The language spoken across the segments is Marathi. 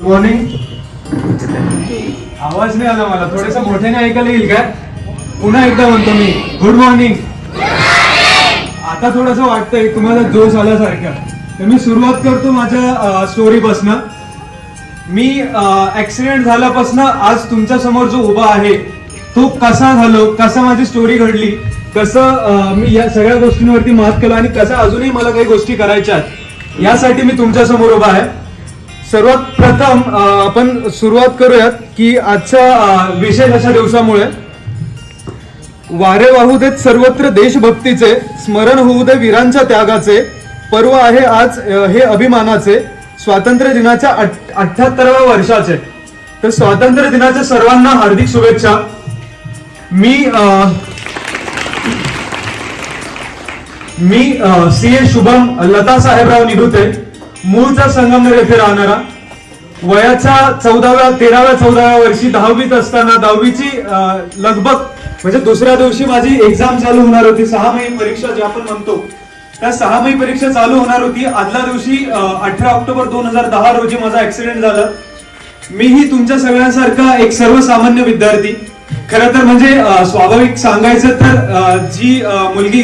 मॉर्निंग आवाज नाही आला मला. थोडस मोठ्याने ऐकायला येईल का? पुन्हा एकदा म्हणतो मी. गुड मॉर्निंग आता थोडस वाटतंय तुम्हाला जोश आल्यासारखा. तर मी सुरुवात करतो माझ्या स्टोरी पासन मी ऍक्सिडेंट झाल्यापासून आज तुमच्यासमोर जो उभा आहे तो कसा झालो कसा माझी स्टोरी घडली कसं मी या सगळ्या गोष्टींवरती मात केलं आणि कसं अजूनही मला काही गोष्टी करायच्या आहेत यासाठी मी तुमच्यासमोर उभा आहे. सर्वात प्रथम आपण सुरुवात करूयात की आजच्या विशेष अशा दिवसामुळे वारे वाहू देत सर्वत्र देशभक्तीचे स्मरण होऊ दे वीरांच्या त्यागाचे पर्व आहे आज हे अभिमानाचे स्वातंत्र्य दिनाच्या अठ्याहत्तराव्या वर्षाचे. तर स्वातंत्र्य दिनाच्या सर्वांना हार्दिक शुभेच्छा. मी अं, मी सी ए शुभम लता साहेबराव निघुते मूळचा संगमनेर येथे राहणारा वयाच्या चौदाव्या तेराव्या चौदाव्या वर्षी दहावीत असताना दहावीची लगभग म्हणजे दुसऱ्या दिवशी माझी एक्झाम चालू होणार होती. सहा महिने परीक्षा जी आपण म्हणतो त्या सहा महिने परीक्षा चालू होणार होती. आदल्या दिवशी अठरा ऑक्टोबर दोन हजार दहा रोजी माझा ऍक्सिडेंट झाला. मीही तुमच्या सगळ्यांसारखा एक सर्वसामान्य विद्यार्थी. खर तर म्हणजे स्वाभाविक सांगायचं तर जी मुलगी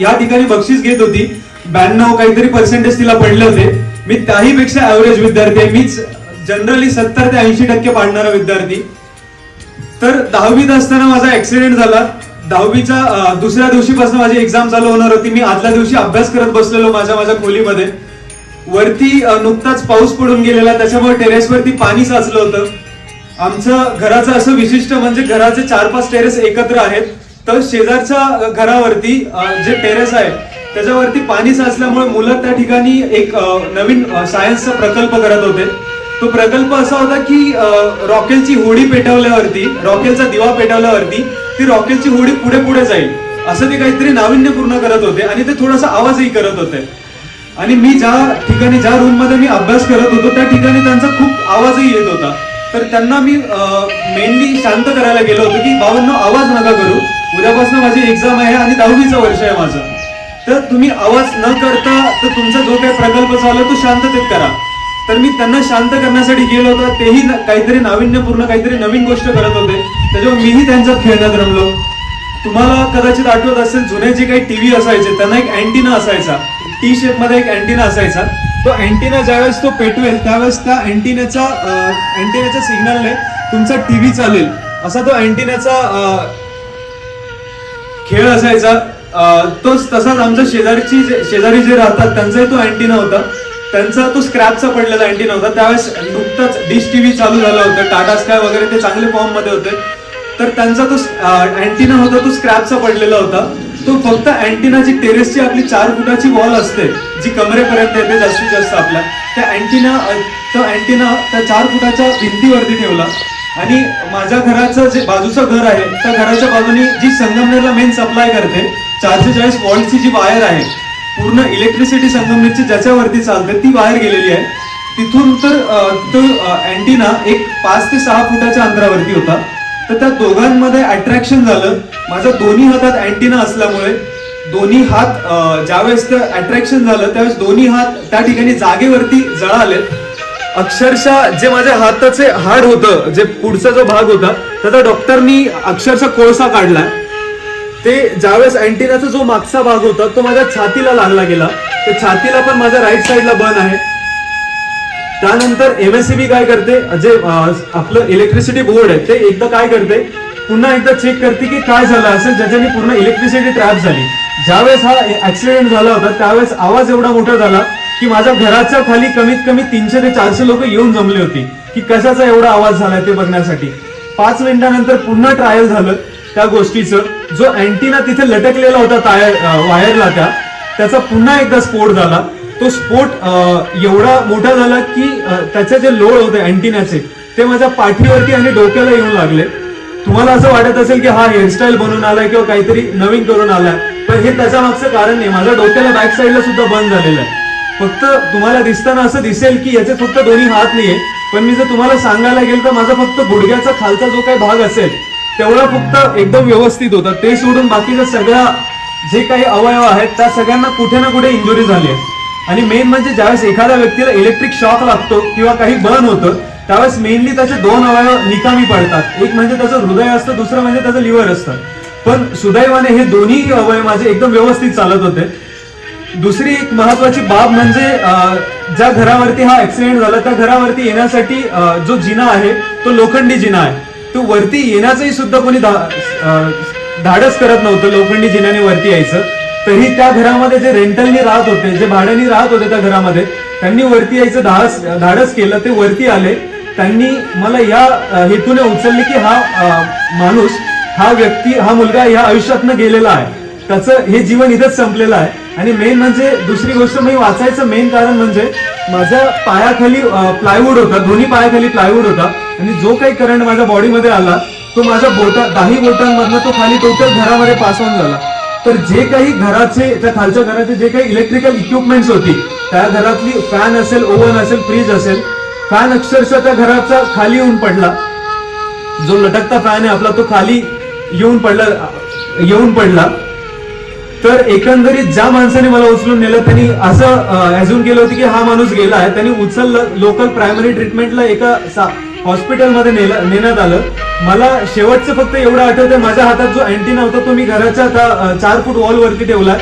या ठिकाणी बक्षीस घेत होती. ब्याण्णव काहीतरी पर्सेंटेज तिला पडले होते. मी त्याही पेक्षा ऍव्हरेज विद्यार्थी आहे. मीच जनरली सत्तर ते ऐंशी टक्के पाडणारा विद्यार्थी. तर दहावीत असताना माझा ऍक्सिडेंट झाला. दहावीच्या दुसऱ्या दिवशीपासून माझी एक्झाम चालू होणार होती. मी आदल्या दिवशी अभ्यास करत बसलेलो माझ्या माझ्या खोलीमध्ये. वरती नुकताच पाऊस पडून गेलेला. त्याच्यामुळे टेरेसवरती पाणी साचलं होतं. आमचं घराचं असं विशिष्ट म्हणजे घराचे चार पाच टेरेस एकत्र आहेत. तर शेजारच्या घरावरती जे टेरेस आहे त्याच्यावरती पाणी साचल्यामुळे मुलं त्या ठिकाणी एक नवीन सायन्सचा प्रकल्प करत होते. तो प्रकल्प असा होता की रॉकेलची होडी पेटवल्यावरती रॉकेलचा दिवा पेटवल्यावरती ती रॉकेलची होडी पुढे पुढे जाईल. असं ते काहीतरी नाविन्यपूर्ण करत होते आणि ते थोडासा आवाजही करत होते. आणि मी ज्या ठिकाणी ज्या रूममध्ये मी अभ्यास करत होतो त्या ठिकाणी त्यांचा खूप आवाजही येत होता. तर त्यांना मी मेनली शांत करायला गेलो होतो की बाबांनो आवाज नका करू. उद्यापासून माझी एक्झाम आहे आणि दहावीचं वर्ष आहे माझं. तर तुम्ही आवाज न करता तर तुमचा जो काही प्रकल्प चालू तो शांततेत करा. तर मी त्यांना शांत करण्यासाठी गेलो होतो. तेही काहीतरी नाविन्यपूर्ण काहीतरी नवीन गोष्ट करत होते. त्याच्यामुळे मीही त्यांचा खेळण्यात रमलो. तुम्हाला कदाचित आठवत असेल जुने जे काही टीव्ही असायचे त्यांना एक अँटिना असायचा. टी शेपमध्ये एक अँटिना असायचा. तो अँटिना ज्यावेळेस तो पेटवेल त्यावेळेस त्या अँटिनाचा अँटिनाच्या सिग्नलने तुमचा टीव्ही चालेल. असा तो अँटिनाचा खेळ असायचा. तोच तसाच आमच्या शेजारची जे- शेजारी जे राहतात त्यांचाही तो अँटिना होता. त्यांचा तो स्क्रॅपचा पडलेला अँटिना होता. त्यावेळेस नुकताच डिश टीव्ही चालू झालं होतं. टाटा स्काय वगैरे ते चांगले फॉर्ममध्ये होते. तर त्यांचा तो अँटिना होता तो स्क्रॅपचा पडलेला होता. तो फक्त अँटिनाची टेरेसची आपली चार फुटाची वॉल असते जी कमरेपर्यंत येते जास्तीत जास्त आपल्या त्या अँटिना तो अँटिना त्या चार फुटाच्या भिंतीवरती ठेवला. आणि माझ्या घराचं जे बाजूचं घर आहे त्या घराच्या बाजूनी जी संगमनेरला मेन सप्लाय करते चारशे चाळीस वॉल्टची जी वायर आहे पूर्ण इलेक्ट्रिसिटी संगमनेरची ज्याच्यावरती चालते ती वायर गेलेली आहे. तिथून तर अँटीना तो एक पाच ते सहा फुटाच्या अंतरावरती होता. तर त्या दोघांमध्ये अट्रॅक्शन झालं. माझ्या दोन्ही हातात अँटिना असल्यामुळे दोन्ही हात ज्यावेळेस ते अट्रॅक्शन झालं त्यावेळेस दोन्ही हात त्या ठिकाणी जागेवरती जळाले. अक्षरशः जे माझ्या हाताचे हाड होतं जे पुढचा जो भाग होता त्याचा डॉक्टरनी अक्षरशः कोळसा काढला. ते ज्यावेळेस अँटिनाचा जो मागचा भाग होता तो माझ्या छातीला लागला गेला. ते छातीला पण माझ्या राईट साईडला बन आहे. त्यानंतर एमएससीबी काय करते जे आपलं इलेक्ट्रिसिटी बोर्ड आहे ते एकदा काय करते पुन्हा एकदा चेक करते की काय झालं असेल ज्याच्याने पूर्ण इलेक्ट्रिसिटी ट्रॅप झाली. ज्यावेळेस हा ऍक्सिडेंट झाला होता त्यावेळेस आवाज एवढा मोठा झाला की माझ्या घराच्या खाली कमीत कमी तीनशे ते चारशे लोक येऊन जमली होती की कशाचा एवढा आवाज झालाय ते बघण्यासाठी. पाच मिनिटानंतर पुन्हा ट्रायल झालं त्या गोष्टीचं. जो अँटीना तिथे लटकलेला होता टायर वायरला त्या त्याचा पुन्हा एकदा स्फोट झाला. तो स्फोट एवढा मोठा झाला की त्याचे जे लोड होते अँटिनाचे ते माझ्या पाठीवरती आणि डोक्याला येऊन लागले. तुम्हाला असं वाटत असेल की हा हेअरस्टाईल बनवून आलाय किंवा काहीतरी नवीन करून आलाय पण हे त्याच्या मागचं कारण नाही. माझ्या डोक्याला बॅक साईडला सुद्धा बंद झालेलं आहे. फक्त तुम्हाला दिसताना असं दिसेल की याचे फक्त दोन्ही हात नाहीये पण मी जर तुम्हाला सांगायला गेलं तर माझा फक्त गुडघ्याचा खालचा जो काही भाग असेल तेवढा फक्त एकदम व्यवस्थित होता. ते सोडून बाकीच्या सगळ्या जे काही अवयव आहेत त्या सगळ्यांना कुठे ना कुठे इंजुरी झाली आहे. आणि मेन म्हणजे ज्यावेळेस एखाद्या व्यक्तीला इलेक्ट्रिक शॉक लागतो किंवा काही बर्न होतं त्यावेळेस मेनली त्याचे दोन अवयव निकामी पडतात. एक म्हणजे त्याचं हृदय असतं दुसरं म्हणजे त्याचं लिव्हर असतं. पण सुदैवाने हे दोन्ही अवयव माझे एकदम व्यवस्थित चालत होते. दुसरी एक महत्वाची बाब म्हणजे ज्या घरावरती हा ऍक्सिडेंट झाला त्या घरावरती येण्यासाठी जो जिना आहे तो लोखंडी जिना आहे. तो वरती येण्याचंही सुद्धा कोणी धाडस करत नव्हतं. लोखंडी जिन्याने वरती यायचं. तरी त्या घरामध्ये जे रेंटलनी राहत होते जे भाड्याने राहत होते त्या घरामध्ये त्यांनी वरती यायचं धाडस धाडस केलं. ते वरती आले. त्यांनी मला या हेतूने उचलले की हा माणूस हा व्यक्ती हा मुलगा या आयुष्यातनं गेलेला आहे. त्याचं हे जीवन इथंच संपलेलं आहे. आणि मेन म्हणजे दुसरी गोष्ट मी वाचायचं मेन कारण म्हणजे माझ्या पायाखाली प्लायवूड होता. दोन्ही पायाखाली प्लायवूड होता. आणि जो काही करंट माझ्या बॉडीमध्ये आला तो माझ्या बोटा दाही बोटांमधनं तो खाली टोटल घरामध्ये पास ऑन झाला. तर जे काही घराचे त्या खालच्या घराचे जे काही इलेक्ट्रिकल इक्विपमेंट्स होती त्या घरातली फॅन असेल ओव्हन असेल फ्रीज असेल फॅन अक्षरशः त्या घराचा खाली येऊन पडला. जो लटकता फॅन आहे आपला तो खाली येऊन पडला येऊन पडला. तर एकंदरीत ज्या माणसाने मला उचलून नेलं त्यांनी असं ऍझ्युम केलं होतं की हा माणूस गेला आहे त्यांनी उचललं लोकल प्रायमरी ट्रीटमेंटला एका हॉस्पिटलमध्ये नेलं नेण्यात आलं. मला शेवटचं फक्त एवढं आठवतंय माझ्या हातात जो अँटीना होता तो मी घराच्या चार फूट वॉल वरती ठेवला.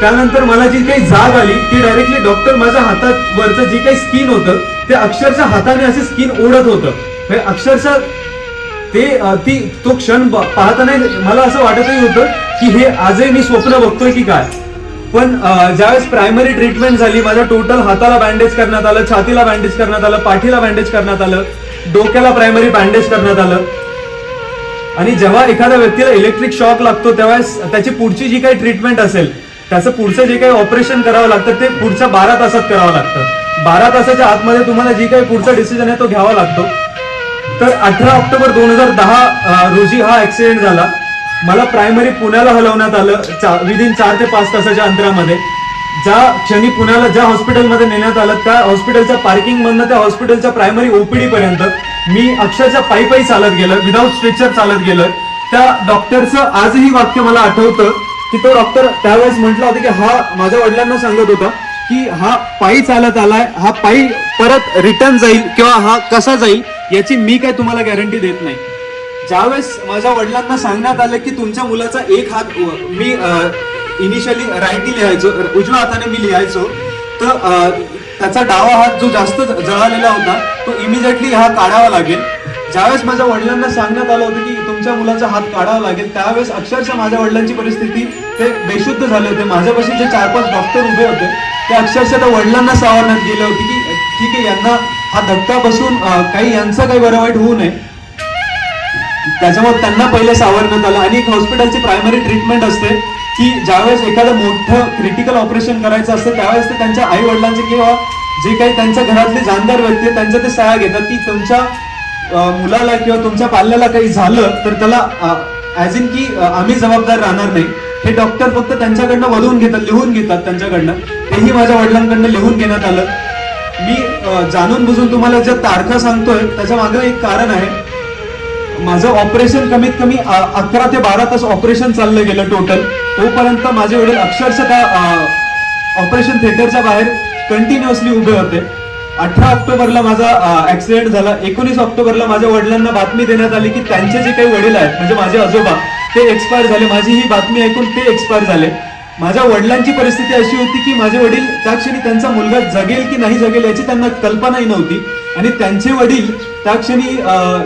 त्यानंतर मला जी काही जाग आली ती डायरेक्टली डॉक्टर माझ्या हातात वरचं जे काही स्किन होतं ते अक्षरशः हाताने असे स्किन ओढत होतं. म्हणजे अक्षरशः ते ती तो क्षण पाहताना मला असं वाटतही होतं की हे आजही मी स्वप्न बघतोय की काय. पण ज्यावेळेस प्रायमरी ट्रीटमेंट झाली माझ्या टोटल हाताला बँडेज करण्यात आलं छातीला बँडेज करण्यात आलं पाठीला बँडेज करण्यात आलं डोक्याला प्रायमरी बँडेज करण्यात आलं. आणि जेव्हा एखाद्या व्यक्तीला इलेक्ट्रिक शॉक लागतो तेव्हा त्याची पुढची जी काही ट्रीटमेंट असेल त्याचं पुढचं जे काही ऑपरेशन करावं लागतं ते पुढच्या बारा तासात करावं लागतं. बारा तासाच्या आतमध्ये तुम्हाला जी काही पुढचा डिसिजन आहे तो घ्यावा लागतो. तर अठरा ऑक्टोबर दोन हजार दहा रोजी हा ऍक्सिडेंट झाला. मला प्रायमरी पुण्याला हलवण्यात आलं विदिन चार ते पाच तासाच्या अंतरामध्ये. ज्या क्षणी पुण्याला ज्या हॉस्पिटलमध्ये नेण्यात आलं त्या हॉस्पिटलच्या पार्किंग मधनं त्या हॉस्पिटलच्या प्रायमरी ओपीडी पर्यंत मी अक्षरशः पायी पायी चालत गेलं विदाऊट स्ट्रेचर चालत गेलं. त्या डॉक्टरचं आजही वाक्य मला आठवतं की तो डॉक्टर त्यावेळेस म्हटला होता की हा माझ्या वडिलांना सांगत होता की हा पायी चालत आलाय हा पायी परत रिटर्न जाईल किंवा हा कसा जाईल याची मी काय तुम्हाला गॅरंटी देत नाही. ज्यावेळेस माझ्या वडिलांना सांगण्यात आलं की तुमच्या मुलाचा एक हात मी इनिशियली राईटनी लिहायचो उजव्या हाताने मी लिहायचो. तर त्याचा डावा हात जो जास्त जळालेला होता तो इमिजिएटली हा काढावा लागेल. ज्यावेळेस माझ्या वडिलांना सांगण्यात आलं होतं की तुमच्या मुलाचा हात काढावा लागेल त्यावेळेस अक्षरशः माझ्या वडिलांची परिस्थिती ते बेशुद्ध झाले होते. माझ्यापाशी जे चार पाच डॉक्टर उभे होते ते अक्षरशः त्या वडिलांना सावरण्यात गेले होते की ठीक आहे यांना हा धक्का बसून काही यांचं काही बरं वाईट होऊ नये. त्याच्यामुळे त्यांना पहिले सावरण्यात आलं. आणि एक हॉस्पिटलची प्रायमरी ट्रीटमेंट असते. की ज्यावेळेस एखादं मोठं क्रिटिकल ऑपरेशन करायचं असतं त्यावेळेस ते त्यांच्या आई वडिलांचे किंवा जे काही त्यांच्या घरातले जाणदार व्यक्ती आहेत, त्यांचा ते सहाय्य घेतात. की तुमच्या मुलाला किंवा तुमच्या पाल्याला काही झालं तर त्याला ऍज इन की आम्ही जबाबदार राहणार नाही. हे डॉक्टर फक्त त्यांच्याकडनं वळवून घेतात लिहून घेतात त्यांच्याकडनं. तेही माझ्या वडिलांकडनं लिहून घेण्यात आलं. मी जाणून बुजून तुम्हाला ज्या तारखा सांगतोय त्याच्यामागे एक कारण आहे. माझं ऑपरेशन कमीत कमी अकरा ते बारा तास ऑपरेशन चाललं गेलं टोटल तोपर्यंत माझे वडील अक्षरशः त्या ऑपरेशन थिएटरच्या बाहेर कंटिन्युअसली उभे होते. अठरा ऑक्टोबरला माझा ऍक्सिडेंट झाला. एकोणीस ऑक्टोबरला माझ्या वडिलांना बातमी देण्यात आली की त्यांचे जे काही वडील आहेत म्हणजे माझे आजोबा ते एक्सपायर झाले. माझी ही बातमी ऐकून ते एक्सपायर झाले. माझ्या वडिलांची परिस्थिती अशी होती की माझे वडील त्या क्षणी त्यांचा मुलगा जगेल की नाही जगेल याची त्यांना कल्पनाही नव्हती. आणि त्यांचे वडील त्या क्षणी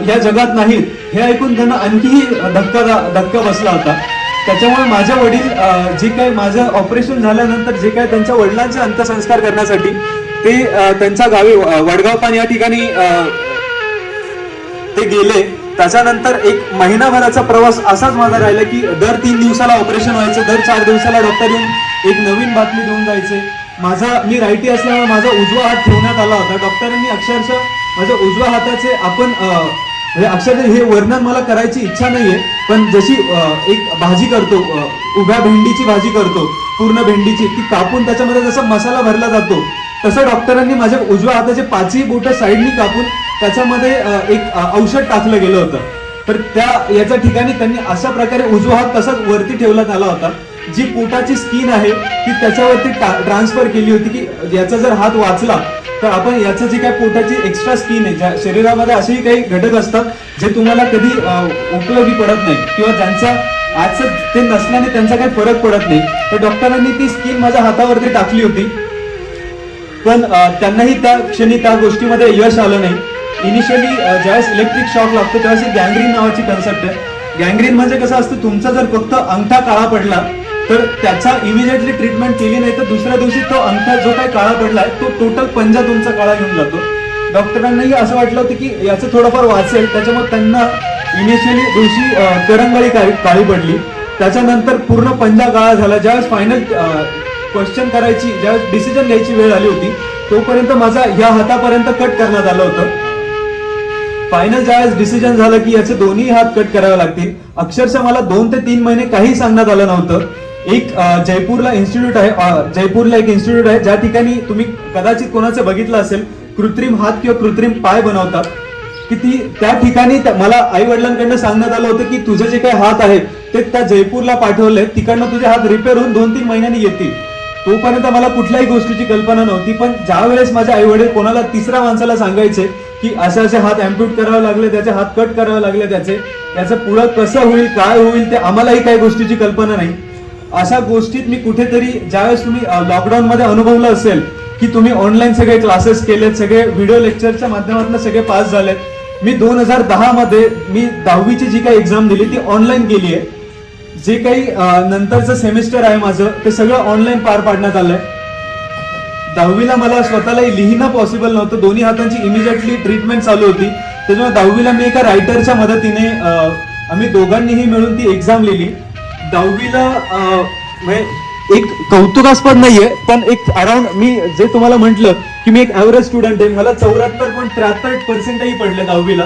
या जगात नाहीत. हे ऐकून त्यांना आणखीही धक्का धक्का बसला होता. त्याच्यामुळे माझे वडील जे काही माझं ऑपरेशन झाल्यानंतर जे काय त्यांच्या वडिलांचे अंत्यसंस्कार करण्यासाठी ते त्यांच्या गावी वडगाव पान या ठिकाणी ते गेले. त्याच्यानंतर एक महिनाभराचा प्रवास असाच माझा राहिला की दर तीन दिवसाला ऑपरेशन व्हायचं दर चार दिवसाला डॉक्टर येऊन एक नवीन बातमी देऊन जायचे. माझा मी रायटी असल्यामुळे माझा उजवा हात ठेवण्यात आला होता. डॉक्टरांनी अक्षरशः माझ्या उजव्या हाताचे आपण म्हणजे अक्षरशः हे वर्णन मला करायची इच्छा नाही आहे पण जशी एक भाजी करतो उभ्या भेंडीची भाजी करतो पूर्ण भेंडीची ती कापून त्याच्यामध्ये जसा मसाला भरला जातो तसं डॉक्टरांनी माझ्या उजव्या हाताचे पाचही बोटं साईडनी कापून त्याच्यामध्ये एक औषध टाकलं गेलं होतं. तर त्या याच्या ठिकाणी त्यांनी अशा प्रकारे उजवा हात तसाच वरती ठेवण्यात आला होता. जी पोटाची स्किन आहे ती त्याच्यावरती ट्रान्सफर केली होती की याचा जर हात वाचला तर आपण याचं जे काय पोटाची एक्स्ट्रा स्किन आहे ज्या शरीरामध्ये असेही काही घटक असतात जे तुम्हाला कधी उपयोगी पडत नाही किंवा ज्यांचा आजचं ते नसल्याने त्यांचा काही फरक पडत नाही तर डॉक्टरांनी ती स्किन माझ्या हातावरती टाकली होती. पण त्यांनाही त्या क्षणी त्या गोष्टीमध्ये यश आलं नाही. इनिशियली ज्यावेळेस इलेक्ट्रिक शॉक लागतो त्यावेळेस गँग्रीन नावाची कन्सेप्ट आहे. गँग्रीन म्हणजे कसं असतं तुमचा जर फक्त अंगठा काळा पडला तर त्याचा इमिजिएटली ट्रीटमेंट केली नाही तर दुसऱ्या दिवशी तो अंगठा जो काही काळा पडलाय तो टोटल पंजा तुमचा काळा घेऊन जातो. डॉक्टरांनाही असं वाटलं होतं की याचं थोडंफार वाचेल त्याच्यामुळे त्यांना इनिशियली दिवशी करंगळी काळी काळी पडली. त्याच्यानंतर पूर्ण पंजा काळा झाला. ज्यावेळेस फायनल क्वेश्चन करायची ज्यावेळेस डिसिजन घ्यायची वेळ आली होती तोपर्यंत माझा ह्या हातापर्यंत कट करण्यात आलं होतं. फायनल ज्यावेळेस डिसिजन झालं की याचे दोन्ही हात कट करावे लागतील अक्षरशः मला दोन ते तीन महिने काही सांगण्यात आलं नव्हतं. एक जयपूरला इन्स्टिट्यूट आहे जयपूरला एक इन्स्टिट्यूट आहे ज्या ठिकाणी तुम्ही कदाचित कोणाचं बघितलं असेल कृत्रिम हात किंवा कृत्रिम पाय बनवतात की ती त्या ठिकाणी मला आई वडिलांकडनं सांगण्यात आलं होतं की तुझे जे काही हात आहेत ते त्या जयपूरला पाठवले तिकडनं तुझे हात रिपेअर होऊन दोन तीन महिन्यांनी येतील. तोपर्यंत मला कुठल्याही गोष्टीची कल्पना नव्हती पण ज्या वेळेस माझे आई वडील कोणाला तिसऱ्या माणसाला सांगायचे की असे असे हात अम्प्यूट करावे लागले त्याचे हात कट करावे लागले त्याचे त्याचं पुढं कसं होईल काय होईल ते आम्हालाही काही गोष्टीची कल्पना नाही. अशा गोष्टीत मी कुठेतरी ज्यावेळेस तुम्ही लॉकडाऊन मध्ये अनुभवलं असेल की तुम्ही ऑनलाईन सगळे क्लासेस केलेत सगळे व्हिडिओ लेक्चरच्या माध्यमातून सगळे पास झालेत. मी दोन हजार दहा मध्ये मी दहावीची जी काही एक्झाम दिली ती ऑनलाईन केली आहे. जे काही नंतरचं सेमिस्टर आहे माझं ते सगळं ऑनलाईन पार पाडण्यात आलंय. दहावीला मला स्वतःलाही लिहिणं पॉसिबल नव्हतं. दोन्ही हातांची इमिजिएटली ट्रीटमेंट चालू होती. त्याच्यामुळे दहावीला मी एका रायटरच्या मदतीने आम्ही दोघांनीही मिळून ती एक्झाम लिहिली. दहावीला म्हणजे एक कौतुकास्पद नाहीये पण एक अराउंड मी जे तुम्हाला म्हंटल की मी एक ऍव्हरेज स्टुडंट आहे मला चौऱ्याहत्तर पॉईंट त्र्याहत्तर पर्सेंटही पडले दहावीला.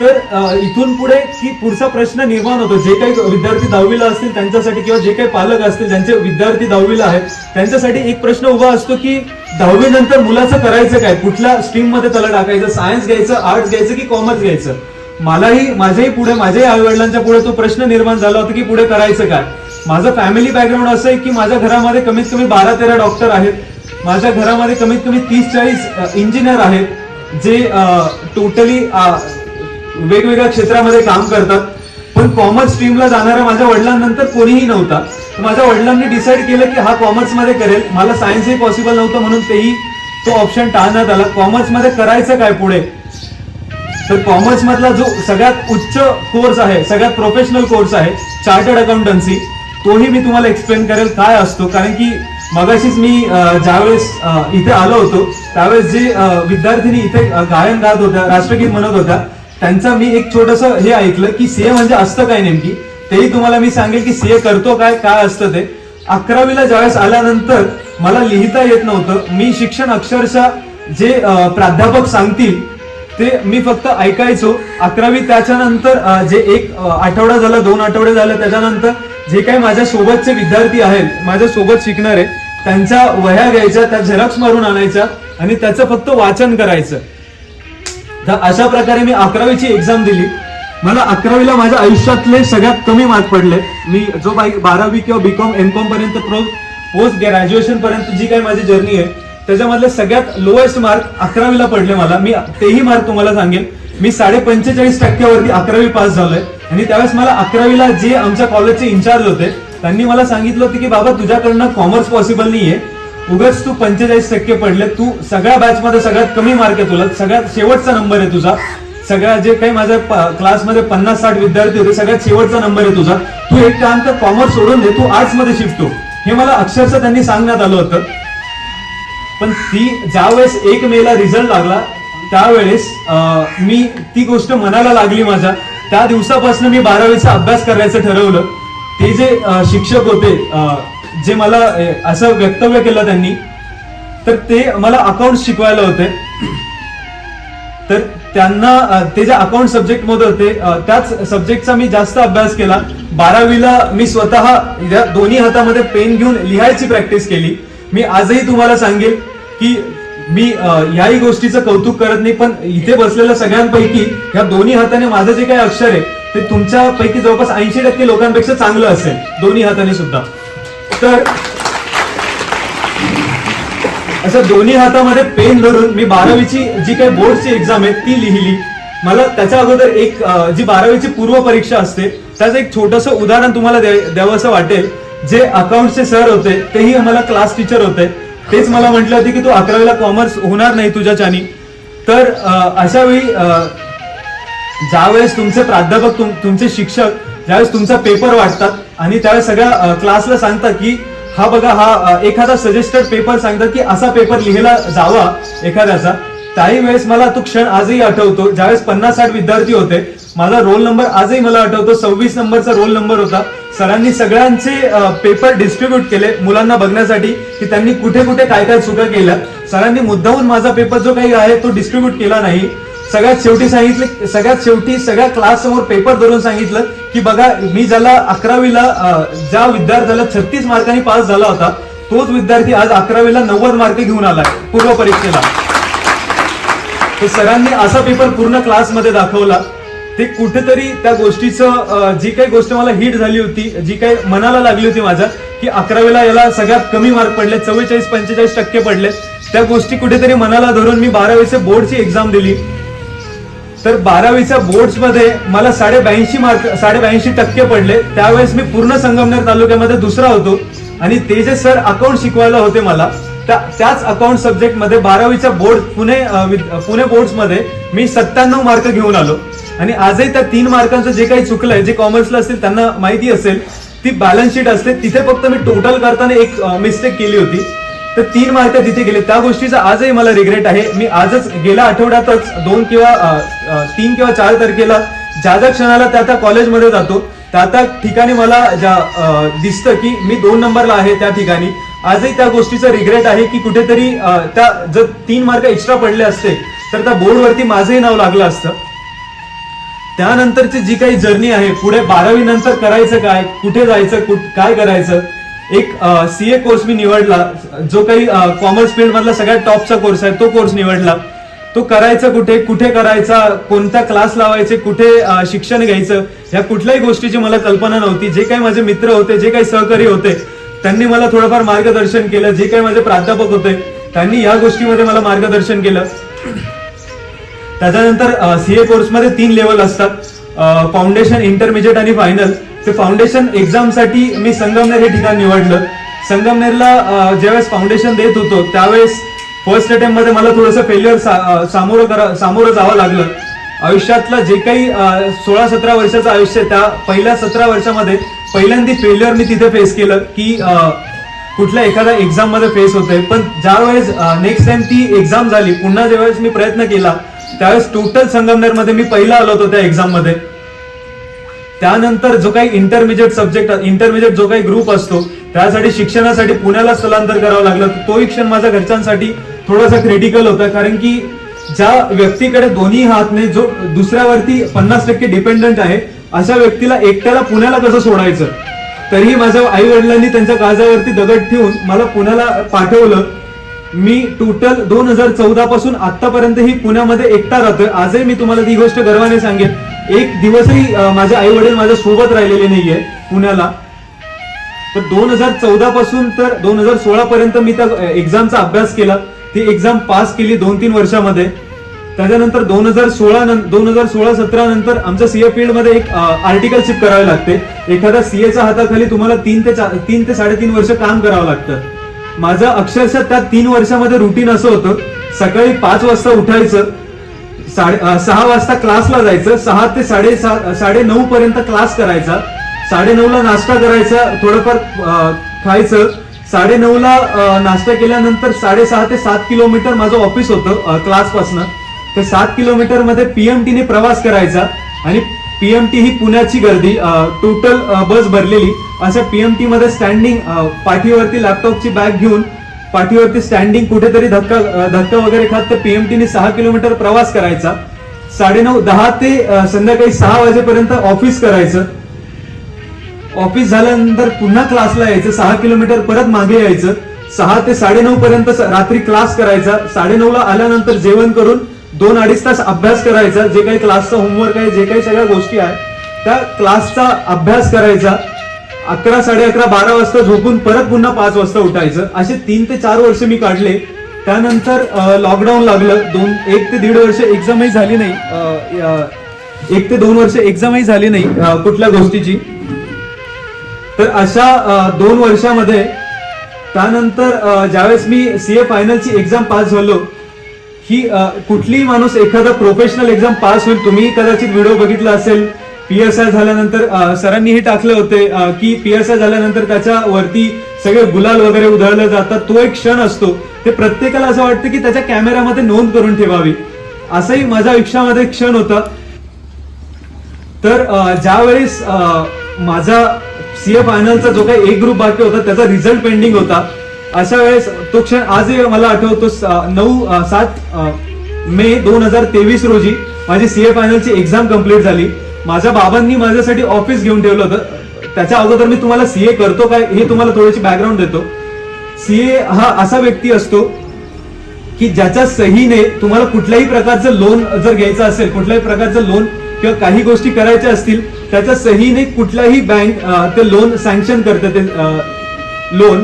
तर इथून पुढे की पुढचा प्रश्न निर्माण होतो. जे काही विद्यार्थी दहावीला असतील त्यांच्यासाठी किंवा जे काही पालक असतील ज्यांचे विद्यार्थी दहावीला आहेत त्यांच्यासाठी एक प्रश्न उभा असतो की दहावी नंतर मुलाचं करायचं काय? कुठल्या स्ट्रीममध्ये त्याला टाकायचं? सायन्स घ्यायचं आर्ट्स घ्यायचं की कॉमर्स घ्यायचं? मलाही माझ्याही पुढे माझ्याही आई वडिलांच्या पुढे तो प्रश्न निर्माण झाला होता की पुढे करायचं काय. माझं फॅमिली बॅकग्राऊंड असं आहे की माझ्या घरामध्ये कमीत कमी बारा तेरा डॉक्टर आहेत. माझ्या घरामध्ये कमीत कमी तीस चाळीस इंजिनियर आहेत जे टोटली वेगवेगळ्या क्षेत्रामध्ये काम करतात. पण कॉमर्स स्ट्रीमला जाणाऱ्या माझ्या वडिलांनंतर कोणीही नव्हता. माझ्या वडिलांनी डिसाईड केलं की हा कॉमर्समध्ये करेल. मला सायन्सही पॉसिबल नव्हतं म्हणून तेही तो ऑप्शन टाळण्यात आला. कॉमर्समध्ये करायचं काय पुढे? तर कॉमर्स मधला जो सगळ्यात उच्च कोर्स आहे सगळ्यात प्रोफेशनल कोर्स आहे चार्टर्ड अकाउंटन्सी तोही मी तुम्हाला एक्सप्लेन करेल काय असतो. कारण की मगाशीच मी ज्यावेळेस इथे आलो होतो त्यावेळेस जे विद्यार्थिनी इथे गायन गात होत्या राष्ट्रगीत म्हणत होत्या त्यांचा मी एक छोटस हे ऐकलं की सीए म्हणजे असतं काय नेमकी? तेही तुम्हाला मी सांगेल की सीए करतो काय काय असतं ते. अकरावीला ज्यावेळेस आल्यानंतर मला लिहिता येत नव्हतं. मी शिक्षण अक्षरशः जे प्राध्यापक सांगतील ते मी फक्त ऐकायचो. अकरावी त्याच्यानंतर जे एक आठवडा झाला दोन आठवडे झाले त्याच्यानंतर जे काही माझ्या सोबतचे विद्यार्थी आहेत माझ्या सोबत शिकणारे त्यांच्या वह्या घ्यायच्या त्या झेरॉक्स मारून आणायच्या आणि त्याचं फक्त वाचन करायचं. तर अशा प्रकारे मी अकरावीची एक्झाम दिली. मला अकरावीला माझ्या आयुष्यातले सगळ्यात कमी मार्क पडले. मी जो बाई- बारावी किंवा बीकॉम एमकॉम पर्यंत पोस्ट ग्रॅज्युएशन पर्यंत जी काही माझी जर्नी आहे त्याच्यामधले सगळ्यात लोएस्ट मार्क अकरावीला पडले मला. मी तेही मार्क तुम्हाला सांगेन. मी साडे पंचेचाळीस टक्क्यावरती अकरावी पास झालोय. आणि त्यावेळेस मला अकरावीला जे आमच्या कॉलेजचे इन्चार्ज होते त्यांनी मला सांगितलं होतं की बाबा तुझ्याकडनं कॉमर्स पॉसिबल नाहीये. उगाच तू पंचेचाळीस टक्के पडले. तू सगळ्या बॅच मध्ये सगळ्यात कमी मार्क आहे तुला. सगळ्यात शेवटचा नंबर आहे तुझा. सगळ्या जे काही माझ्या क्लासमध्ये पन्नास साठ विद्यार्थी होते सगळ्यात शेवटचा नंबर आहे तुझा. तू एक काम कर कॉमर्स सोडून दे. तू आर्ट्समध्ये शिफ्ट हो. हे मला अक्षरशः त्यांनी सांगण्यात आलं होतं. पण ती ज्यावेळेस एक मे ला रिझल्ट लागला त्यावेळेस मी ती गोष्ट मनाला लागली माझ्या. त्या दिवसापासून मी बारावीचा अभ्यास करायचं ठरवलं. ते जे शिक्षक होते जे मला असं वक्तव्य केलं त्यांनी तर ते मला अकाउंट शिकवायला होते. तर त्यांना ते जे अकाउंट सब्जेक्टमध्ये होते त्याच सब्जेक्टचा मी जास्त अभ्यास केला. बारावीला मी स्वतः दोन्ही हातामध्ये पेन घेऊन लिहायची प्रॅक्टिस केली. मी आजही तुम्हाला सांगेल की मी याही गोष्टीचं कौतुक करत नाही पण इथे बसलेल्या सगळ्यांपैकी या दोन्ही हाताने माझं जे काही अक्षर आहे ते तुमच्यापैकी जवळपास ऐंशी टक्के लोकांपेक्षा चांगलं असेल दोन्ही हाताने सुद्धा. तर असं दोन्ही हातामध्ये पेन धरून मी बारावीची जी काही बोर्डची एक्झाम आहे ती लिहिली. मला त्याच्या अगोदर एक जी बारावीची पूर्व परीक्षा असते त्याचं एक छोटस उदाहरण तुम्हाला द्यावं असं वाटेल. जे अकाउंटचे सर होते तेही मला क्लास टीचर होते. तेच मला म्हटलं होते की तू अकरावीला कॉमर्स होणार नाही तुझ्याच्यानी तर अशा वेळी ज्यावेळेस तुमचे प्राध्यापक तुम- तुमचे शिक्षक ज्यावेळेस तुमचा पेपर वाटतात आणि त्यावेळेस सगळ्या क्लासला सांगतात की हा बघा हा एखादा सजेस्टेड पेपर सांगतात की असा पेपर लिहिला जावा एखाद्याचा. त्याही वेळेस मला तो क्षण आजही आठवतो. ज्यावेळेस पन्नास साठ विद्यार्थी होते माझा रोल नंबर आजही मला आठवतो. सव्वीस नंबरचा रोल नंबर होता. सरांनी सगळ्यांचे पेपर डिस्ट्रीब्यूट केले मुलांना बघण्यासाठी की त्यांनी कुठे कुठे काय काय चुका केल्या. सरांनी मुद्दाहून माझा पेपर जो काही आहे तो डिस्ट्रीब्यूट केला नाही. सगळ्यात शेवटी सांगितलं सगळ्यात शेवटी सगळ्या क्लास समोर पेपर धरून सांगितलं की बघा मी ज्याला अकरावीला ज्या विद्यार्थ्याला छत्तीस मार्कांनी पास झाला होता तोच विद्यार्थी आज अकरावीला नव्वद मार्क घेऊन आलाय पूर्व परीक्षेला. तर सरांनी असा पेपर पूर्ण क्लासमध्ये दाखवला. ते कुठेतरी त्या गोष्टीचं जी काही गोष्ट मला हिट झाली होती जी काही मनाला लागली होती माझ्या की अकरावीला याला सगळ्यात कमी मार्क पडले चव्वेचाळीस पंचेचाळीस टक्के पडले त्या गोष्टी कुठेतरी मनाला धरून मी बारावीच्या बोर्डची एक्झाम दिली. तर बारावीच्या बोर्ड्समध्ये मला साडे ब्याऐंशी मार्क साडे ब्याऐंशी टक्के पडले. त्यावेळेस मी पूर्ण संगमनेर तालुक्यामध्ये दुसरा होतो. आणि ते जे सर अकाउंट शिकवायला होते मला. त्याच अकाउंट सब्जेक्टमध्ये बारावीच्या बोर्ड पुणे पुणे बोर्ड्समध्ये मी सत्त्याण्णव मार्क घेऊन आलो. आणि आजही त्या तीन मार्कांचं जे काही चुकलंय जे कॉमर्सला असतील त्यांना माहिती असेल ती बॅलन्स शीट असते. तिथे फक्त मी टोटल करताना एक मिस्टेक केली होती. तर तीन मार्क तिथे गेले. त्या गोष्टीचा आजही मला रिग्रेट आहे. मी आजच गेल्या आठवड्यातच दोन किंवा तीन किंवा चार तारखेला ज्या ज्या क्षणाला त्या त्या कॉलेजमध्ये जातो. त्या त्या ठिकाणी मला ज्या दिसतं की मी दोन नंबरला आहे त्या ठिकाणी. आजही त्या गोष्टीचा रिग्रेट आहे की कुठेतरी त्या जर तीन मार्क एक्स्ट्रा पडले असते तर त्या बोर्डवरती माझंही नाव लागलं असतं. त्यानंतरची जी काही जर्नी आहे पुढे बारावी नंतर करायचं काय कुठे जायचं कुठ- काय करायचं एक सी ए कोर्स मी निवडला. जो काही कॉमर्स फील्ड मधला सगळ्यात टॉपचा कोर्स आहे तो कोर्स निवडला. तो करायचा कुठे कुठे करायचा कोणता क्लास लावायचे कुठे शिक्षण घ्यायचं या कुठल्याही गोष्टीची मला कल्पना नव्हती. जे काही माझे मित्र होते जे काही सहकारी होते त्यांनी मला थोडंफार मार्गदर्शन केलं जे काही माझे प्राध्यापक होते त्यांनी या गोष्टीमध्ये मला मार्गदर्शन केलं. त्याच्यानंतर सीए कोर्समध्ये तीन लेवल असतात. फाउंडेशन इंटरमिजिएट आणि फायनल ते फाउंडेशन एक्झामसाठी मी संगमनेर हे ठिकाण निवडलं. संगमनेरला ज्यावेळेस फाउंडेशन देत होतो त्यावेळेस फर्स्ट अटेम्प्टमध्ये मला थोडंसं फेल्युअर सामोरं करा सामोरं जावं लागलं. आयुष्यातलं जे काही सोळा सतरा वर्षाचं आयुष्य त्या पहिल्या सतरा वर्षामध्ये पहिल्यांदा फेल्युअर मी तिथे फेस केलं की कुठल्या एखाद्या एक्झाममध्ये फेस होतोय. पण ज्या वेळेस नेक्स्ट टाइम ती एक्झाम झाली पुन्हा ज्यावेळेस मी प्रयत्न केला त्यावेळेस टोटल संगमनेरमध्ये मी पहिला आलो होतो त्या एक्झाममध्ये. त्यानंतर जो काही इंटरमिजिएट सब्जेक्ट इंटरमिजिएट जो काही ग्रुप असतो त्यासाठी शिक्षणासाठी पुण्याला स्थलांतर करावं लागलं. तोही क्षण माझ्या घरच्यांसाठी थोडासा क्रिटिकल होता. कारण की ज्या व्यक्तीकडे दोन्ही हातने जो दुसऱ्यावरती पन्नास टक्के डिपेंडंट आहे अशा व्यक्तीला एकट्याला पुण्याला कसं सोडायचं? तरीही माझ्या आई वडिलांनी त्यांच्या काळजावरती दगड ठेवून मला पुण्याला पाठवलं. मी टोटल दोन हजार चौदा पासून आतापर्यंत ही पुण्यामध्ये एकटा राहतोय. आजही मी तुम्हाला ती गोष्ट गर्वाने सांगेन. एक दिवसही माझे आई वडील माझ्या सोबत राहिलेले नाहीये पुण्याला. तर दोन हजार चौदा पासून तर दोन हजार सोळा पर्यंत मी त्या एक्झामचा अभ्यास केला. ती एक्झाम पास केली दोन तीन वर्षामध्ये. त्याच्यानंतर दोन हजार सोळा दोन हजार सोळा सतरा नंतर आमच्या सीए फील्डमध्ये एक आर्टिकलशिप करावी लागते. एखाद्या सीएच्या हाताखाली तुम्हाला तीन ते तीन ते साडेतीन वर्ष काम करावं लागतं. माझं अक्षरशः त्या तीन वर्षामध्ये रुटीन असं होतं. सकाळी पाच वाजता उठायचं साडे सहा वाजता क्लासला जायचं सहा ते साडे साडे नऊ पर्यंत क्लास करायचा साडे नऊला नाश्ता करायचा थोडंफार खायचं साडे नऊला नाश्ता केल्यानंतर साडेसहा ते सात किलोमीटर माझं ऑफिस होतं क्लास तर ते सात किलोमीटरमध्ये पीएमटी ने प्रवास करायचा आणि पीएमटी ही पुण्याची गर्दी टोटल बस भरलेली. असं पीएमटी मध्ये स्टँडिंग पाठीवरती लॅपटॉपची बॅग घेऊन पाठीवरती स्टँडिंग कुठेतरी धक्का धक्का वगैरे खात तर पीएमटीने सहा किलोमीटर प्रवास करायचा. साडेनऊ दहा ते संध्याकाळी सहा वाजेपर्यंत ऑफिस करायचं. ऑफिस झाल्यानंतर पुन्हा क्लासला यायचं. सहा किलोमीटर परत मागे यायचं. सहा ते साडेनऊ पर्यंत रात्री क्लास करायचा. साडेनऊला आल्यानंतर जेवण करून दोन अडीच तास अभ्यास करायचा जे काही क्लासचा होमवर्क आहे जे काही सगळ्या गोष्टी आहेत त्या क्लासचा अभ्यास करायचा. अकरा साडे अकरा बारा वाजता झोपून परत पुन्हा पाच वाजता उठायचं. असे तीन ते चार वर्ष मी काढले. त्यानंतर लॉकडाऊन लागलं. दोन एक ते दीड वर्ष एक्झामही झाली नाही. एक ते दोन वर्ष एक्झामही झाली नाही कुठल्या गोष्टीची. तर अशा दोन वर्षामध्ये त्यानंतर ज्यावेळेस मी सी ए फायनलची एक्झाम पास झालो ही कुठलीही माणूस एखादा प्रोफेशनल एक्झाम पास होईल तुम्ही कदाचित व्हिडिओ बघितला असेल पी एस आय झाल्यानंतर सरांनी हे टाकले होते की पी एस आय झाल्यानंतर त्याच्या वरती सगळे गुलाल वगैरे उधळले जातात तो एक क्षण असतो. ते प्रत्येकाला असं वाटतं की त्याच्या कॅमेऱ्यामध्ये नोंद करून ठेवावी. असाही माझ्या आयुष्यामध्ये क्षण होता. तर ज्यावेळेस माझा सीए फायनलचा जो काही एक ग्रुप बाकी होता त्याचा रिझल्ट पेंडिंग होता. अशा वेळेस तो क्षण आजही मला आठवतो नऊ सात मे दोन हजार तेवीस रोजी माझी सीए फायनलची एक्झाम कंप्लीट झाली. माझ्या बाबांनी माझ्यासाठी ऑफिस घेऊन ठेवलं होतं. त्याच्या अगोदर मी तुम्हाला सीए करतो काय हे तुम्हाला थोडीशी बॅकग्राऊंड देतो. सीए हा असा व्यक्ती असतो की ज्याच्या सहीने तुम्हाला कुठल्याही प्रकारचं लोन जर घ्यायचं असेल कुठल्याही प्रकारचं लोन किंवा काही गोष्टी करायच्या असतील त्याच्या सहीने कुठल्याही बँक ते लोन सँक्शन करते ते लोन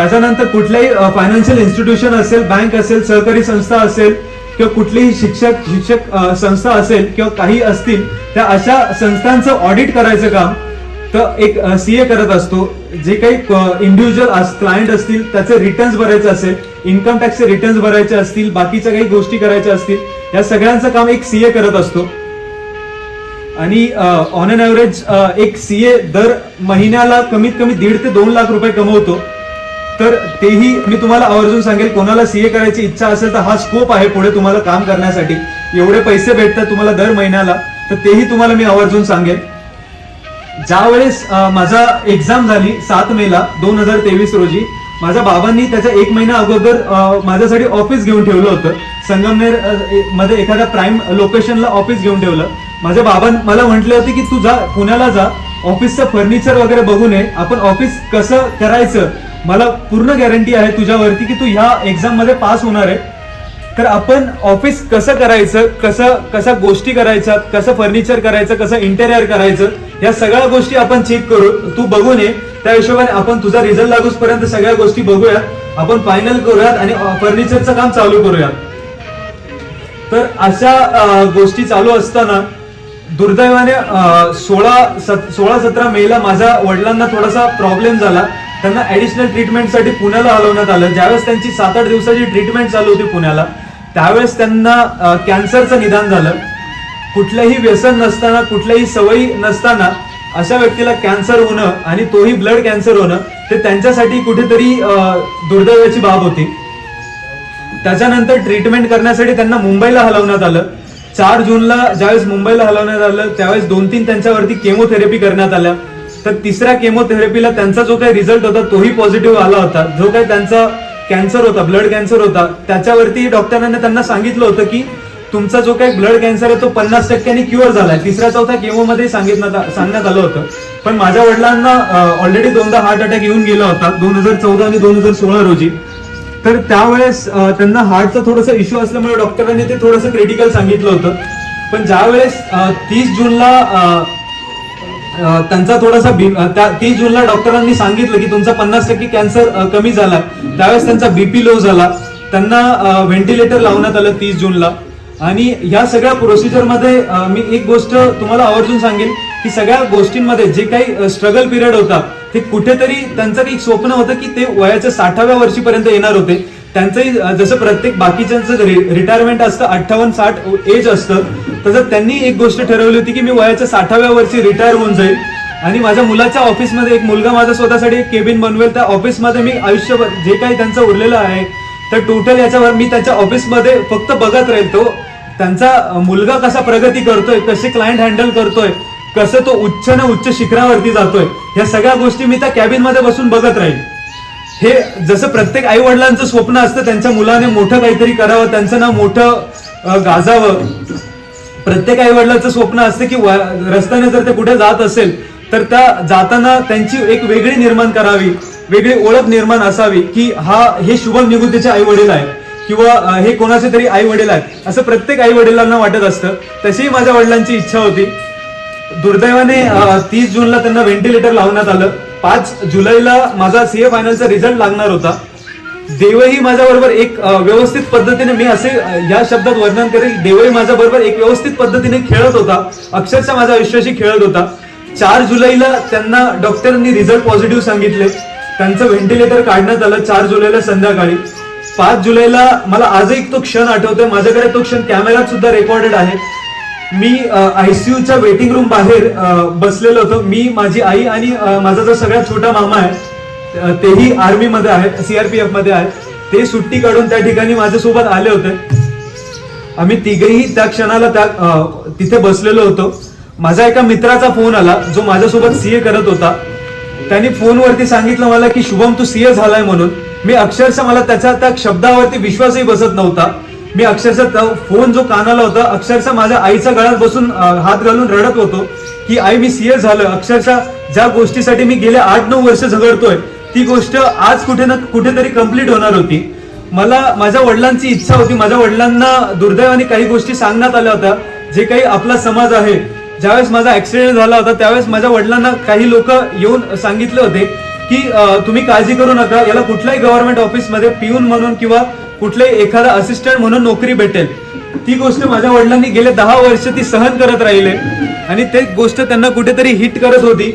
त्याच्यानंतर कुठल्याही फायनान्शियल इन्स्टिट्यूशन असेल बँक असेल सहकारी संस्था असेल किंवा कुठलीही शिक्षक शिक्षक संस्था असेल किंवा काही असतील त्या अशा संस्थांचं ऑडिट करायचं काम तर एक सीए करत असतो. जे काही इंडिव्हिज्युअल क्लायंट असतील त्याचे रिटर्न्स भरायचे असेल इन्कम टॅक्सचे रिटर्न्स भरायचे असतील बाकीच्या काही गोष्टी करायच्या असतील या सगळ्यांचं काम एक सीए करत असतो. आणि ऑन अन ॲव्हरेज एक सीए दर महिन्याला कमीत कमी दीड ते दोन लाख रुपये कमवतो. तर तेही मी तुम्हाला आवर्जून सांगेल कोणाला सीए करायची इच्छा असेल तर हा स्कोप आहे पुढे तुम्हाला काम करण्यासाठी. एवढे पैसे भेटतात तुम्हाला दर महिन्याला तर तेही तुम्हाला मी आवर्जून सांगेल. ज्या वेळेस माझा एक्झाम झाली सात मेला दोन हजार तेवीस रोजी माझ्या बाबांनी त्याच्या एक महिना अगोदर माझ्यासाठी ऑफिस घेऊन ठेवलं होतं. संगमनेरमध्ये एखाद्या प्राईम लोकेशनला ऑफिस घेऊन ठेवलं. माझ्या बाबां मला म्हटले होते की तू जा पुण्याला जा ऑफिसचं फर्निचर वगैरे बघू नये. आपण ऑफिस कसं करायचं मला पूर्ण गॅरंटी आहे तुझ्यावरती की तू ह्या एक्झाममध्ये पास होणार आहे. तर आपण ऑफिस कसं करायचं कसं कशा गोष्टी करायच्या कसं फर्निचर करायचं कसं इंटेरियर करायचं या सगळ्या गोष्टी आपण चेक करू. तू बघून ये. त्या हिशोबाने आपण तुझा रिझल्ट लागूच पर्यंत सगळ्या गोष्टी बघूयात. आपण फायनल करूयात आणि फर्निचरचं काम चालू करूयात. तर अशा गोष्टी चालू असताना दुर्दैवाने सोळा सत- सोळा सतरा मेला माझ्या वडिलांना थोडासा प्रॉब्लेम झाला. त्यांना ऍडिशनल ट्रीटमेंटसाठी पुण्याला हलवण्यात आलं. ज्यावेळेस त्यांची सात आठ दिवसाची ट्रीटमेंट चालू होती पुण्याला त्यावेळेस त्यांना कॅन्सरचं निदान झालं. कुठलंही व्यसन नसताना कुठल्याही सवयी नसताना अशा व्यक्तीला कॅन्सर होणं आणि तोही ब्लड कॅन्सर होणं ते त्यांच्यासाठी कुठेतरी दुर्दैवाची बाब होती. त्याच्यानंतर ट्रीटमेंट करण्यासाठी त्यांना मुंबईला हलवण्यात आलं. चार जूनला ज्यावेळेस मुंबईला हलवण्यात आलं त्यावेळेस दोन तीन त्यांच्यावरती केमोथेरपी करण्यात आल्या. तर तिसऱ्या केमोथेरपीला त्यांचा जो काही रिझल्ट होता तोही पॉझिटिव्ह आला होता. जो काही त्यांचा कॅन्सर होता ब्लड कॅन्सर होता त्याच्यावरती डॉक्टरांनी त्यांना सांगितलं होतं की तुमचा जो काही ब्लड कॅन्सर आहे तो पन्नास टक्क्यांनी क्युअर झालाय. तिसऱ्या चौथ्या केमोमध्ये सांगितलं सांगण्यात आलं होतं. पण माझ्या वडिलांना ऑलरेडी दोनदा हार्ट अटॅक येऊन गेला होता दोन हजार चौदा आणि दोन हजार सोळा रोजी. तर त्यावेळेस त्यांना हार्टचा थोडासा इश्यू असल्यामुळे डॉक्टरांनी ते थोडंसं क्रिटिकल सांगितलं होतं. पण ज्यावेळेस तीस जूनला त्यांचा थोडासा तीस जूनला डॉक्टरांनी सांगितलं की तुमचा पन्नास टक्के कॅन्सर कमी झाला. त्यावेळेस त्यांचा बीपी लो झाला. त्यांना व्हेंटिलेटर लावण्यात आलं तीस जूनला. आणि ह्या सगळ्या प्रोसिजरमध्ये मी एक गोष्ट तुम्हाला आवर्जून सांगेन की सगळ्या गोष्टींमध्ये जे काही स्ट्रगल पिरियड होता ते कुठेतरी त्यांचं एक स्वप्न होतं की ते वयाच्या साठाव्या वर्षीपर्यंत येणार होते. त्यांचंही जसं प्रत्येक बाकीच्यांचं रिटायरमेंट असतं अठ्ठावन्न साठ एज असतं तसं त्यांनी एक गोष्ट ठरवली होती की मी वयाच्या साठाव्या वर्षी रिटायर होऊन जाईल. आणि माझ्या मुलाच्या ऑफिसमध्ये एक मुलगा माझा स्वतःसाठी एक केबिन बनवेल. त्या ऑफिसमध्ये मी आयुष्यभर जे काही त्यांचं उरलेलं आहे तर टोटल याच्यावर मी त्याच्या ऑफिसमध्ये फक्त बघत राहील तो त्यांचा मुलगा कसा प्रगती करतोय कसे क्लायंट हँडल करतोय कसं तो उच्च न उच्च शिखरावरती जातोय ह्या सगळ्या गोष्टी मी त्या कॅबिनमध्ये बसून बघत राहील. हे जसं प्रत्येक आई वडिलांचं स्वप्न असतं त्यांच्या मुलाने मोठं काहीतरी करावं त्यांचं नाव मोठं गाजावं. प्रत्येक आई वडिलांचं स्वप्न असतं की व- रस्त्याने जर ते कुठे जात असेल तर त्या जाताना त्यांची एक वेगळी निर्माण करावी वेगळी ओळख निर्माण असावी की हा हे शुभम निगुतीचे आई वडील आहेत किंवा हे कोणाचे तरी आई वडील आहेत असं प्रत्येक आई वडिलांना वाटत असतं. तशीही माझ्या वडिलांची इच्छा होती. दुर्दैवाने तीस जूनला त्यांना व्हेंटिलेटर लावण्यात आलं. पाच जुलैला माझा सीए फायनलचा रिझल्ट लागणार होता. देवही माझ्या बरोबर एक व्यवस्थित पद्धतीने मी असे या शब्दात वर्णन करेल. देवही माझ्या बरोबर एक व्यवस्थित पद्धतीने खेळत होता. अक्षरशः माझ्या आयुष्याशी खेळत होता. चार जुलैला त्यांना डॉक्टरांनी रिझल्ट पॉझिटिव्ह सांगितले. त्यांचं व्हेंटिलेटर काढण्यात आलं चार जुलैला संध्याकाळी. पाच जुलैला मला आजही तो क्षण आठवतोय. माझ्याकडे तो क्षण कॅमेरात सुद्धा रेकॉर्डेड आहे. मी आयसीयूच्या वेटिंग रूम बाहेर बसलेलो होतो. मी माझी आई आणि माझा जो सगळ्यात छोटा मामा आहे तेही आर्मी मध्ये आहेत सीआरपीएफमध्ये आहेत. ते सुट्टी काढून त्या ठिकाणी माझ्यासोबत आले होते. आम्ही तिघेही त्या क्षणाला त्या तिथे बसलेलो होतो. माझा एका मित्राचा फोन आला जो माझ्यासोबत सीए करत होता. त्यांनी फोनवरती सांगितलं मला की शुभम तू सीए झालाय म्हणून. मी अक्षरशः मला त्याच्या त्या शब्दावरती विश्वासही बसत नव्हता. मी अक्षरशः फोन जो कानाला होता अक्षरशः माझ्या आईच्या गळ्यात बसून हात घालून रडत होतो की आई मी सीए झालं अक्षरशः ज्या गोष्टीसाठी मी गेले आठ नऊ वर्ष झगडतोय ती गोष्ट आज कुठे ना कुठेतरी कंप्लीट होणार होती. मला माझ्या वडिलांची इच्छा होती. माझ्या वडिलांना दुर्दैवाने काही गोष्टी सांगण्यात आल्या होत्या जे काही आपला समाज आहे. ज्यावेळेस माझा ऍक्सिडेंट झाला होता त्यावेळेस माझ्या वडिलांना काही लोक येऊन सांगितले होते की तुम्ही काळजी करू नका. याला कुठल्याही गव्हर्नमेंट ऑफिसमध्ये पिऊन म्हणून किंवा कुठले एखादा असिस्टंट म्हणून नोकरी भेटेल. ती गोष्ट माझ्या वडिलांनी गेले दहा वर्ष ती सहन करत राहिले. आणि ते गोष्ट त्यांना कुठेतरी हिट करत होती.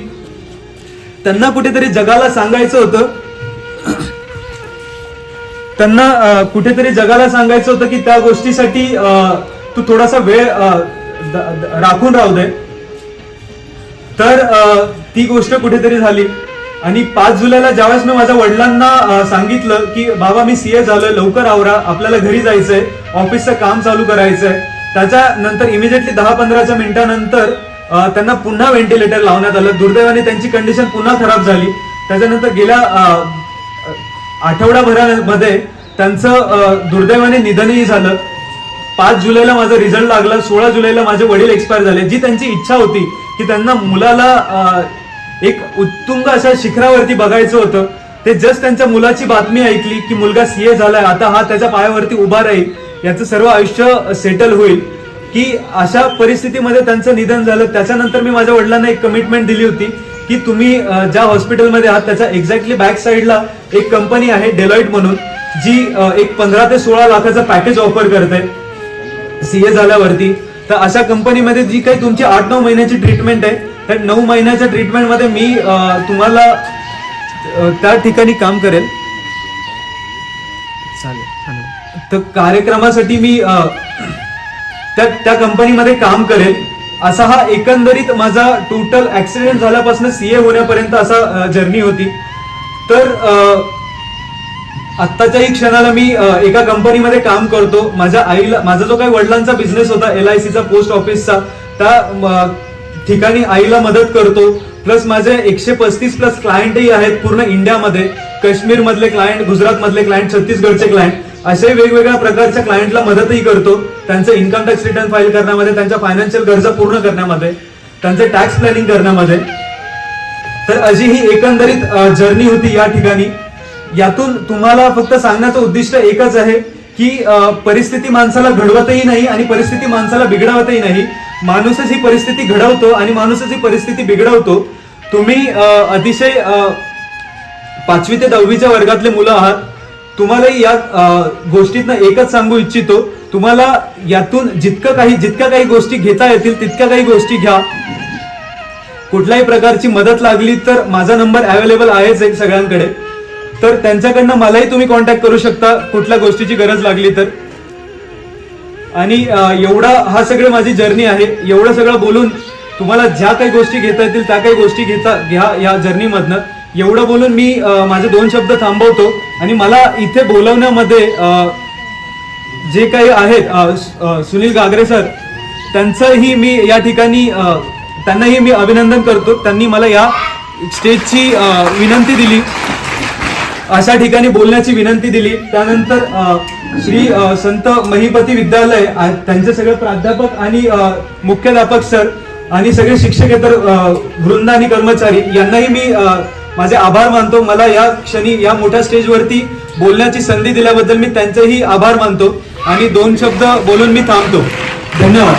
त्यांना कुठेतरी जगाला सांगायचं होतं. त्यांना कुठेतरी जगाला सांगायचं होतं की त्या गोष्टीसाठी तू थोडासा वेळ राखून राहू दे. तर ती गोष्ट कुठेतरी झाली. आणि पाच जुलैला ज्यावेळेस मी माझ्या वडिलांना सांगितलं की बाबा मी सीए झालोय लवकर आवरा आपल्याला घरी जायचंय ऑफिसचं काम चालू करायचंय. त्याच्यानंतर इमिजिएटली दहा पंधराच्या मिनिटानंतर त्यांना पुन्हा व्हेंटिलेटर लावण्यात आलं. दुर्दैवाने त्यांची कंडिशन पुन्हा खराब झाली. त्याच्यानंतर गेल्या आठवडाभरामध्ये त्यांचं दुर्दैवाने निधनही झालं. पाच जुलैला माझा रिझल्ट लागला. सोळा जुलैला माझे वडील एक्सपायर झाले. जी त्यांची इच्छा होती की त्यांना मुलाला एक उत्तुंग अशा शिखरावरती बघायचं होतं. ते जस्ट त्यांच्या मुलाची बातमी ऐकली की मुलगा सीए झालाय आता हा त्याच्या पायावरती उभा राहील याचं सर्व आयुष्य सेटल होईल. की अशा परिस्थितीमध्ये त्यांचं निधन झालं त्याच्यानंतर मी माझ्या वडिलांना एक कमिटमेंट दिली होती की तुम्ही ज्या हॉस्पिटलमध्ये आहात त्याच्या एक्झॅक्टली बॅक साईडला एक कंपनी आहे डेलॉइट म्हणून जी एक पंधरा ते सोळा लाखाचं पॅकेज ऑफर करते सीए झाल्यावरती. तर अशा कंपनीमध्ये जी काही तुमची आठ नऊ महिन्याची ट्रीटमेंट आहे त्या नऊ महिन्याच्या ट्रीटमेंटमध्ये मी तुम्हाला त्या ठिकाणी काम करेल. चालेल तर कार्यक्रमासाठी मी त्या त्या कंपनीमध्ये काम करेल. असा हा एकंदरीत माझा टोटल ऍक्सिडेंट झाल्यापासून सीए होण्यापर्यंत असा जर्नी होती. तर आत्ताच्याही क्षणाला मी एका कंपनीमध्ये काम करतो. माझ्या आईला माझा जो काही वडिलांचा बिझनेस होता एल आय सीचा पोस्ट ऑफिसचा त्या ठिकाणी आईला मदत करतो. प्लस माझे एकशे पस्तीस प्लस क्लायंटही आहेत पूर्ण इंडियामध्ये काश्मीर मधले क्लायंट गुजरात मधले क्लायंट छत्तीसगडचे क्लायंट असे वेगवेगळ्या प्रकारच्या क्लायंटला मदतही करतो. त्यांचं इन्कम टॅक्स रिटर्न फाईल करण्यामध्ये त्यांच्या फायनान्शियल गरजा पूर्ण करण्यामध्ये त्यांचे टॅक्स प्लॅनिंग करण्यामध्ये. तर अशी ही एकंदरीत जर्नी होती या ठिकाणी. यातून तुम्हाला फक्त सांगण्याचं उद्दिष्ट एकच आहे की परिस्थिती माणसाला घडवतही नाही आणि परिस्थिती माणसाला बिघडवतही नाही. माणूसच ही परिस्थिती घडवतो आणि माणूसच ही परिस्थिती बिघडवतो. तुम्ही अतिशय पाचवी ते दहावीच्या वर्गातले मुलं आहात. तुम्हालाही या गोष्टीतनं एकच सांगू इच्छितो. तुम्हाला यातून जितकं काही जितक्या काही गोष्टी घेता येतील तितक्या काही गोष्टी घ्या. कुठल्याही प्रकारची मदत लागली तर माझा नंबर अवेलेबल आहेच आहे सगळ्यांकडे. तर त्यांच्याकडनं मलाही तुम्ही कॉन्टॅक्ट करू शकता कुठल्या गोष्टीची गरज लागली तर. आणि एवढा हा सगळं माझी जर्नी आहे. एवढं सगळं बोलून तुम्हाला ज्या काही गोष्टी घेता येतील त्या काही गोष्टी घेता घ्या या जर्नीमधनं एवढं बोलून मी माझे दोन शब्द थांबवतो आणि मला इथे बोलवण्यामध्ये जे काही आहेत सुनील गागरे सर त्यांचंही मी या ठिकाणी त्यांनाही मी अभिनंदन करतो. त्यांनी मला या स्टेजची विनंती दिली. अशा ठिकाणी बोलण्याची विनंती दिली. त्यानंतर श्री संत महिपती विद्यालय त्यांचे सगळे प्राध्यापक आणि मुख्याध्यापक सर आणि सगळे शिक्षकेतर अ, वृंद आणि कर्मचारी यांनाही मी माझे आभार मानतो. मला या क्षणी या मोठ्या स्टेजवरती बोलण्याची संधी दिल्याबद्दल मी त्यांचेही आभार मानतो. आणि दोन शब्द बोलून मी थांबतो. धन्यवाद.